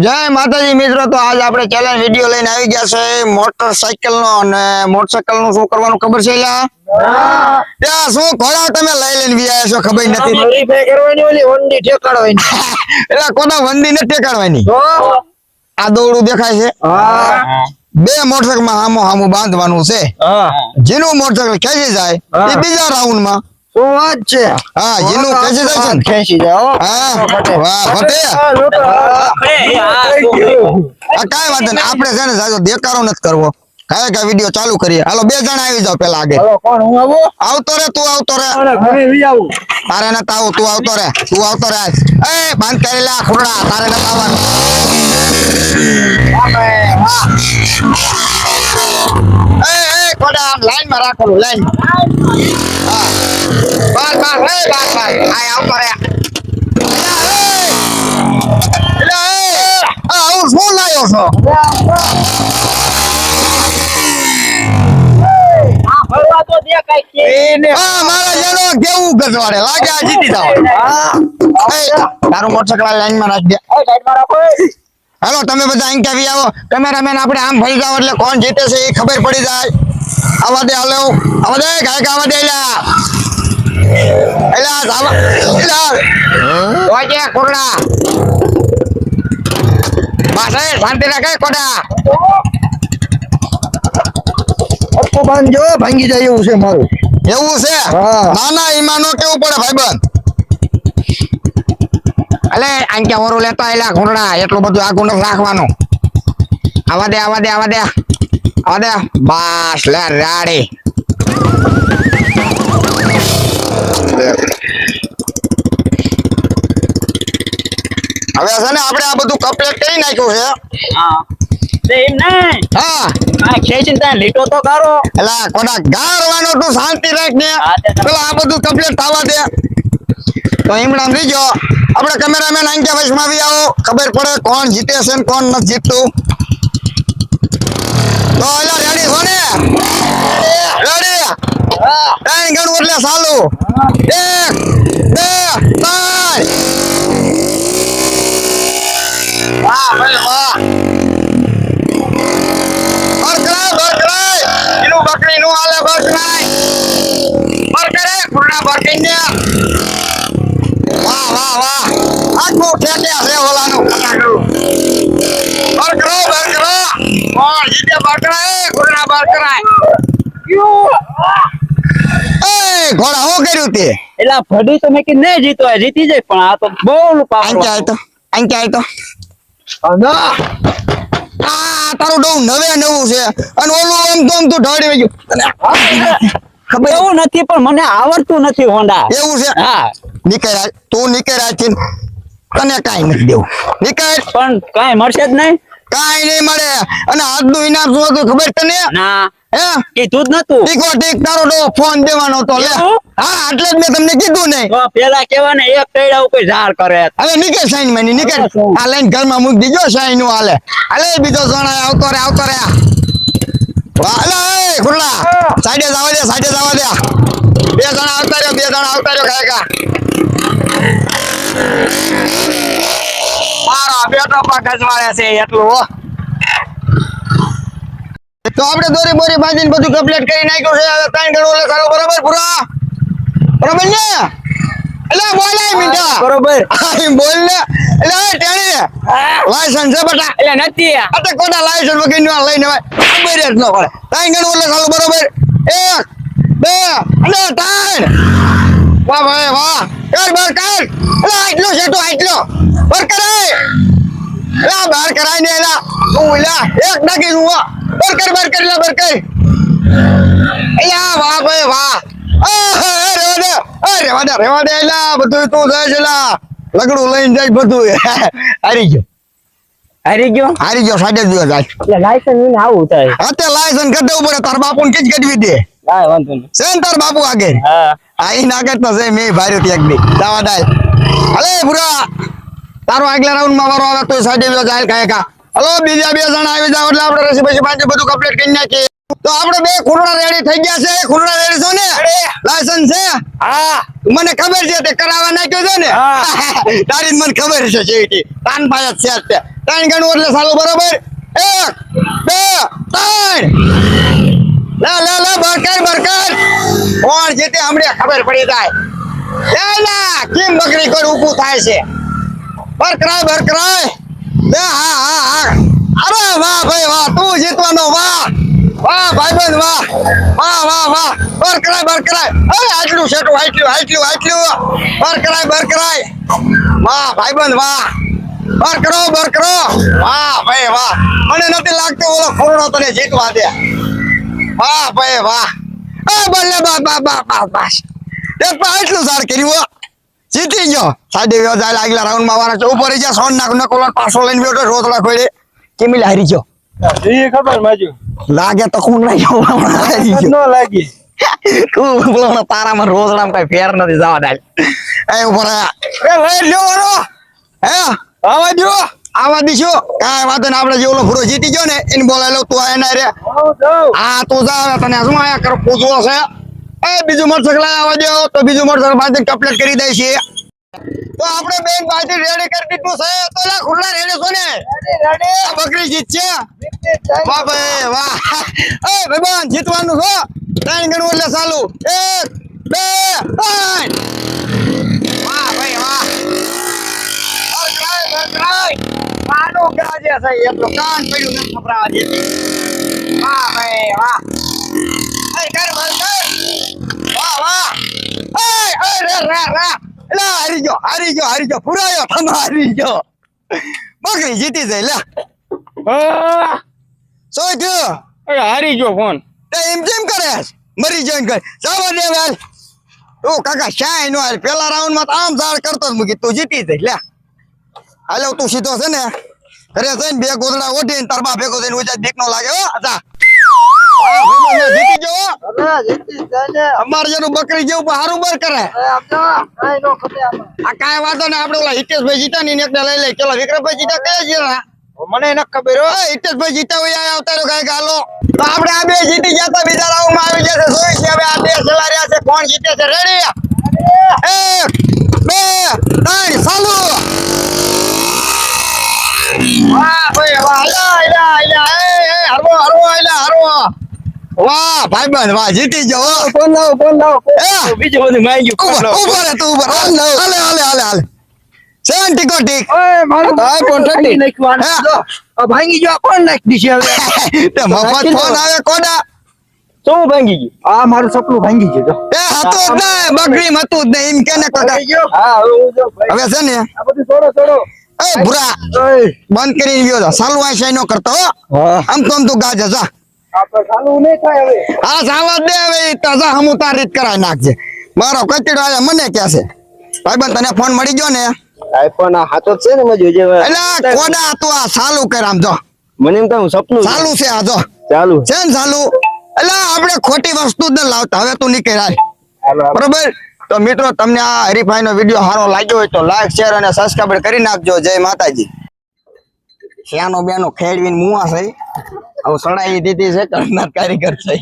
જય માતાજી મિત્રો તો આજ આપણે ચેલેન્જ વીડિયો લઈને આવી ગયા છે મોટરસાઇકલ નો અને મોટરસાઇકલનું શું કરવાનું ખબર છે ત્યાં શું ઘોડા તમે લઈ લઈને વી આવ્યા છો ખબર નથી. એટલે કોના વંડી ને ટેકાડવાની આ દોડું દેખાય છે? બે મોટરસાઇકલમાં હામો હામું બાંધવાનું છે. જેનું મોટરસાઇકલ ખેંચી જાય એ બીજા રાઉન્ડમાં શું વાત છે? હા જેનું ખેંચી જાય છે ને? ખેંચી હા. વાહ. આ કાંઈ આપણે છે ને સાજો દેકારો નથી કરવો. કાય કાંઈ વીડિયો ચાલુ કરીએ. હાલો બે જણા આવી જાવ પેલા આગળ. હાલો, કોણ હું આવું? આવતો રે તું આવતો રે. ઘરે વી આવું? તારે ન તાવ તું આવતો રે. તું આવતો રે એ બાંધ કરી લે આ ખુરડા તારે નતા આવવાનું. એ લાઈનમાં રાખો લાઈન. હા. બસ બસ એ બસ બસ આ આવતો રે એલા, એ! એલા, એ! આ આવું શું લાયો છો હા. હાલો તમે બધા અહીં આવી આવો કેમેરામેન આપણે આમ ફરી જાવ એટલે કોણ જીતે છે એ ખબર પડી જાય આવા દે હાલો આવા દે ગાય આવા દે શાંતિ રાખે કોડા અપ્પુ બાંધજો ભાંગી જાય એવું છે મારું એવું છે. ના ના ઈમાં કેવું પડે ભાઈબંધ અલે આંક્યા ઓરું લેતા આયલા ઘોંડા એટલું બધું આ ગુંડ રાખવાનું આવા દે આવા દે આવા દે આવા દે બસ લે રાડી હવે છે ને આપણે આ બધું કમ્પ્લીટ કરી નાખ્યું છે. હા. તે એમ નહીં. હા. આ ખેંચીને ત્યાં લીટો તો કરો એલા કોડા ગારવાનો તું શાંતિ રાખ ને હા, પેલા આ બધું કમ્પ્લીટ થવા દે. તો હિમણામ રીજો. આપણે કેમેરામેન આંક્યા વચમાં આવી આવો. ખબર પડે કોણ જીતે છે ને કોણ નથી જીતતું. તો એલા રેડી છો ને? રેડી ત્રણ ગણું એટલે ચાલુ. એક બે ત્રણ વાહ ભાઈ વાહ બરકરાય બરકરાય એનું બકરી નું હાલે બરકરાય બરકરે બરકીને વાહ વાહ વાહ. આખું ઠેક્યા છે ઓલાનું. ફટાકડું બરકરો બરકરો કોણ જીતે બરકરાય ખુરણા બરકરાય એ ઘોડા હું કર્યું તે? એટલે ફડી તો મેં કીધું નહીં જીતો જીતી જાય પણ આ તો બહુ આંક્યા આય તો આય તો આ તારું ડોમ નવે નવું છે અને ઓલું આમ તો આમ તું ઢળી ગયું તને ખબર? એવું નથી પણ મને આવડતું નથી હોન્ડા એવું છે? હા. નીકળ તું નીકળ આથી તને કાઈ નથી દેવું. નીકળ. પણ કઈ મળશે જ નહીં? કાઈ નહીં મળે. અને આજનું ઇનામ શું હતું ખબર તને? ના. હે? કીધું જ નતું. ટીકો ટીક તારો ડો ફોન દેવાનો તો લે. હા એટલે જ મેં તમને કીધું નહીં પેલા કેવા ને એક ટૈડા ઉપર ઝાડ કરે. હવે નીકળ સાઈનમાં નીકળ. આ લઈને ઘરમાં મૂકી દીજો સાઈનનું હાલે. હાલે બીજો જણા આવતો રે આવતો રે. ખુરલા સાઈડે જવા દે સાઈડે જવા દે. બે જણા આવતા રહ્યો બે જણા આવતા રહ્યો કાકા મારો બેટો પગ ગજવાળે છે એટલું તો આપણે દોરી બોરી બાંધીને બધું કમ્પ્લીટ કરી નાખ્યું છે. હવે ત્રણ ગણું એટલે કરો બરાબર પૂરા? બરાબર ને? એટલે બોલાય મીઠા. બરોબર. બોલ ને. એટલે ટેણી લાયસન્સ છે બટા. એટલે નથી આ. કોના લાયસન્સ વગરનું લઈને ખબર જ ન પડે. ત્રણ ગણું એટલે બરોબર. એક બે અને ત્રણ. વાહ ભાઈ વાહ. કર બર કર એટલે આટલો છે તો આટલો. બર કરાય. બહાર કરાય ને એલા. એક તું વાહ બર કર બર કર એલા બર કર. એલા વાહ ભાઈ વાહ. આહ, એ રેવા દે રેવા દે રેવા દે એલા બધું તું જાય છે એલા. લગડું લઈને જાય બધું. હારી ગયો. હારી ગયો? હારી ગયો સાડે દિવસ એટલે લાયસન્સ લઈને આવું થાય. અત્યારે લાયસન્સ કઢે ઉપર તાર બાપુ ને કીચ કઢવી દે. કાંઈ વાંધો નહીં. સેન તાર બાપુ આગે હા. આઈ ના કરતો છે મેં ભાર્યો ત્યાં દી દાવા દાય અલે પૂરા તારો આગલા રાઉન્ડમાં વારો આવે તો સાડે દિવસ જાય કાય કા. હલો બીજા બે જણા આવી જાવ એટલે આપણે રસી પછી બધું કમ્પ્લીટ કરી નાખીએ. તો આપણે બે ખુરડા રેડી થઈ ગયા છે. ખુરડા રેડી છો ને? લાયસન્સ છે? હા. મને ખબર છે તે કરાવવા નાખ્યો છે ને? તારી મને ખબર છે જેવી તાન પાયા છે તે ત્રણ ગણું એટલે સારું બરોબર? એક બે ત્રણ. લે લે લે બરકર બરકર કોણ જીતે હમણાં ખબર પડી જાય. લે લા કેમ બકરી કર ઊભું થાય છે? બરકરાય બરકરાય લે હા હા હા. અરે વાહ ભાઈ વાહ તું જીતવાનો વાહ. વાહ ભાઈબંધ વાહ. વાહ વાહ વાહ. બરકરાય બરકરાય. અરે આટલું સેટું આટલું આટલું આટલું. બરકરાય બરકરાય. વાહ ભાઈબંધ વાહ. બરકરો બરકરો. વાહ ભાઈ વાહ. મને નથી લાગતું ઓલો ખોરડો તને જીતવા દે. વાહ ભાઈ વાહ. એ બલ્લે બા બા બા બા બસ એક પણ આટલું સાર કર્યું. જીતી ગયો. સાડે વ્યવસાય આગલા રાઉન્ડમાં વાળા ઉપર ગયા સોન નાખ નકો પાછો લઈને બેઠો રોતડા ખોડે કેમી હારી ગયો? એ ખબર માજુ? લાગે તો ખૂન નહીં હારી ગયો ન લાગી. તું બોલો તારામાં રોતડામાં કઈ ફેર નથી જવા દે. એ ઉપર. એ લઈ લ્યો. હે આવા દ્યો. આવા દીશો. કાંઈ વાંધો ને આપણે જે ઓલો ફૂરો જીતી ગયો ને એને બોલાવી લો તું આયા ના રે. આવું આ તું જા તને શું આયા કર? પૂછવો છે. એ બીજું મોટરસાઇકલ આવવા દો તો બીજું મોટરસાઇકલ બાજુ કમ્પ્લીટ કરી દઈ છે. તો આપણે બેન બાજુ રેડી કરી દીધું છે. તો લા ખુલ્લા રેડે છો ને? બકરી જીત છે. વાહ ભાઈ વાહ. એ ભગવાન જીતવાનું છો ત્રણ ગણું એટલે ચાલુ. એક બે ત્રણ. વાહ ભાઈ વાહ. બરકરાય બરકરાય ગાજે છે એટલો કાન પડ્યું નથી ખબરાવા જેથી. વાહ ભાઈ વાહ. કર કર વાહ વાહ. એ એ રે રે રે. લે હારી ગયો હારી ગયો હારી ગયો પુરાયો તમે હારી ગયો બકરી જીતી જાય લે શું થયું હારી ગયો ફોન તે એમ કેમ કરે છે? મરી જઈને કરે જવા દે હાલ તું કાકા શાય નો હાલ પેલા રાઉન્ડમાં તો આમ ઝાડ કરતો જ મૂકી તું જીતી જઈ લે હાલો તું સીધો છે ને ઘરે જઈને બે ગોદડા ઓઢીને તાર બા ભેગો થઈને ઉજા બીક નો લાગે હો જા જીતી ગયો? જીતી અમાર જેનું બકરી જેવું હારું બર કરે. આ કાંઈ વાંધો ને આપણે ઓલા હિતેશભાઈ જીતા ને એકને લઈ લે ચલો વિક્રમભાઈ જીતા કયા જીતા મને ન ખબર હિતેશભાઈ જીતા હોય આવતા અવતારો કાંઈક હાલો તો આપણે આ બે જીતી ગયા તો બીજા રાઉન્ડ આવી જશે જોઈ છે હવે આ બે રહ્યા છે. કોણ જીતે છે? રેડી એક બે ત્રણ ચાલુ. વાહ ભાઈ વાહ અલા, અલા, અલા, એ, એ, હરવો હરવો અલા, હરવો વાહ ભાઈ ભાઈબંધ વાહ જીતી હો. ફોન લાવો ફોન લાવો. બીજું બધું માંગ્યું ઊભો ઊભો રે તું ઊભો. હાલે હાલે હાલે હાલે હાલે. સેન ટીકો ટીક. ઓય મારું ભાંગી આને. હા. જો, ભાંગી ગયો આ કોણ નાખી દીશે હવે? તે મફત ફોન આવે કોડા? શું ભાંગી ગયું? આ મારું સપનું ભાંગી ગયું જો. એ હતું જ ને બકરી હતું જ ને એમ કેને કોડા. ગયો? હા હવે જો ભાઈ. હવે છે ને આ બધું છોડો છોડો. એ ભૂરા. બંધ કરી ગયો તો સાલું આ શાય નો કરતો આમ તો આમ તું ગાજા જા. આપણે ચાલુ નહીં થાય હવે. આ સાવા દે હવે તાજા હમ તાર રીત કરાવી નાખજે. મારો કચડો આયા મને કે છે? ભાઈબંધ તને ફોન મળી ગયો ને? આઈફોન આ હાથો છે ને મજો જે એટલે કોડા તો આ સાલું કર આમ જો. મને એમ હું સપનું. સાલું છે આ જો. ચાલુ. છે ને સાલું? એટલે આપણે ખોટી વસ્તુ જ ન લાવતા હવે તું નીકળ હાલો. બરોબર? તો મિત્રો તમને આ હરીફાઈ નો વીડિયો સારો લાગ્યો હોય તો લાઈક શેર અને સબસ્ક્રાઈબ કરી નાખજો. જય માતાજી. શ્યાનો બેનો ખેડવીને મુવા છે. હવે સડાઈ દીધી છે કરનાર કારીગર છે